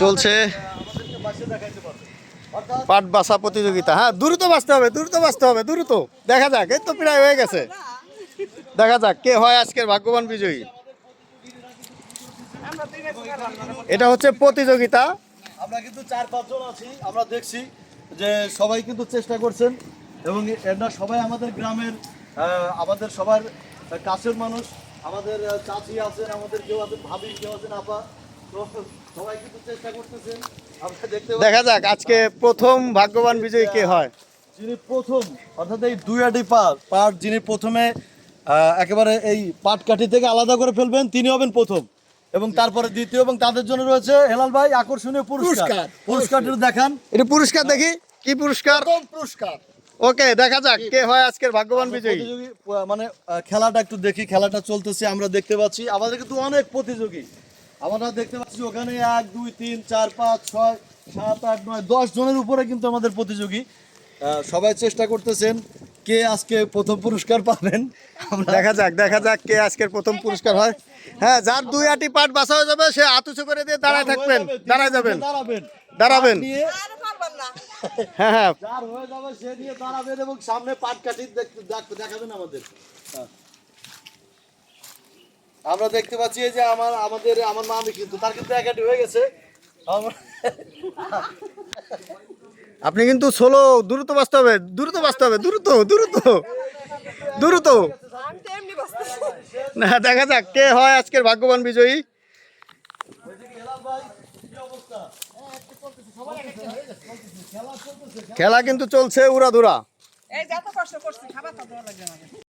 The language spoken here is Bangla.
চলছে। পাট বাসা প্রতিযোগিতা। হ্যাঁ দ্রুত বাঁচতে হবে, দ্রুত বাঁচতে হবে, দ্রুত। দেখা যাক, এই তো প্রায় হয়ে গেছে। দেখা যাক, কে হয় আজকের ভাগ্যবান বিজয়ী। এটা হচ্ছে প্রতিযোগিতা। আমরা কিন্তু চার, পাঁচজন আছি, আমরা দেখছি যে সবাই কিন্তু চেষ্টা করছেন এবং এরা সবাই আমাদের গ্রামের আমাদের সবার কাছের মানুষ, আমাদের চাচি আছেন, আমাদের কেউ আছেন ভাবি কেউ আছেন, আপা। দেখা যাক আজকে প্রথম ভাগ্যবান বিজয়ী কে হয়? যিনি প্রথম অর্থাৎ এই দুই আটি পাট পাট যিনি প্রথমে একেবারে এই পাট কাঠি থেকে আলাদা করে ফেলবেন তিনি হবেন প্রথম। এবং তারপরে দ্বিতীয় এবং তাদের জন্য রয়েছে হেলাল ভাই আকর্ষণীয় পুরস্কার। পুরস্কার। পুরস্কারটি দেখান। এটা পুরস্কার দেখি কি পুরস্কার? পুরস্কার। ওকে দেখা যাক কে হয় আজকের ভাগ্যবান বিজয়ী। মানে খেলাটা একটু দেখি খেলাটা চলতেছে আমরা দেখতে পাচ্ছি। আমাদের কিন্তু অনেক প্রতিযোগী। আমরা দেখতে পাচ্ছি ওখানে এক দুই তিন চার পাঁচ ছয় সাত আট নয় দশ জনের উপরে কিন্তু আমাদের প্রতিযোগী। সবাই চেষ্টা করতেছেন কে আজকে প্রথম পুরস্কার পাবেন। দেখা যাক দেখা যাক কে আজকের প্রথম পুরস্কার হয়। হ্যাঁ যার দুই আটি পাট বাসা হয়ে যাবে সে হাত উঁচু করে দিয়ে দাঁড়ায় থাকবেন দাঁড়ায় যাবেন। দাঁড়াবেন দাঁড়াবেন। হ্যাঁ হ্যাঁ। যার হয়ে যাবে সে নিয়ে দাঁড়াবেন এবং সামনে পাট দেখ- দেখাবেন আমাদের। হ্যাঁ। আমরা দেখতে পাচ্ছি এই যে আমার আমাদের আমার মামি কিন্তু তার কিন্তু একাটি হয়ে গেছে। আপনি কিন্তু সোলো দ্রুত বাঁচতে হবে দ্রুত বাঁচতে হবে দ্রুত দ্রুত দ্রুত। না দেখা যাক কে হয় আজকের ভাগ্যবান বিজয়ী? খেলা কিন্তু চলছে উড়াধুরা।